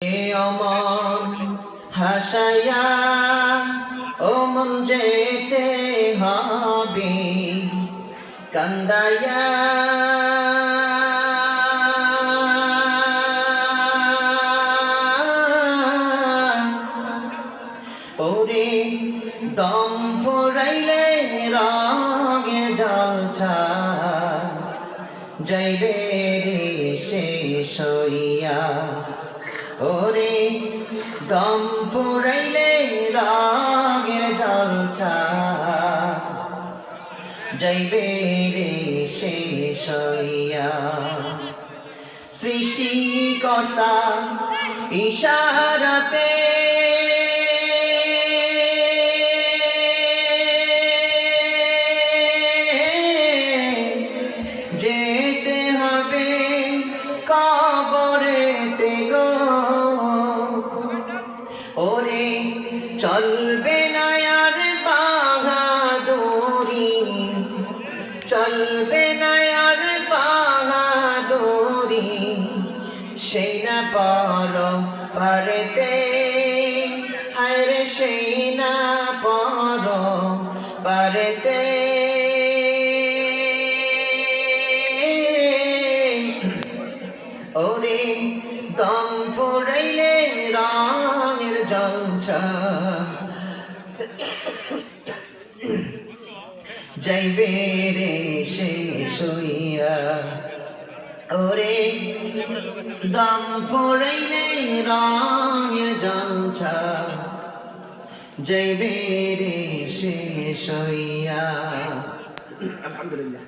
অমন হাসায়া ও মন যেতে হবে কান্দায়া ওরে দম ফুরাইলে রঙে জলছা যাইবে রে শেষ হইয়া। ওরে দম ফুরাইলে রঙের জলছা। যাইবে রে শেষ হইয়া। সৃষ্টিকর্তা ইশারাতে যেতে হবে। কবরেতে চলবে না বাহাদুরি। চলবে না আর বাহাদুরি। সেই না পর পারেতে হায়রে সেই না পর পারেতে ওরে দম ফুরাইলে রঙের জলছা যাইবে রে শেষ হইয়া ওরে দম ফুরাইলে রঙের জলছা। যাইবে রে শেষ হইয়া আলহামদুলিল্লাহ।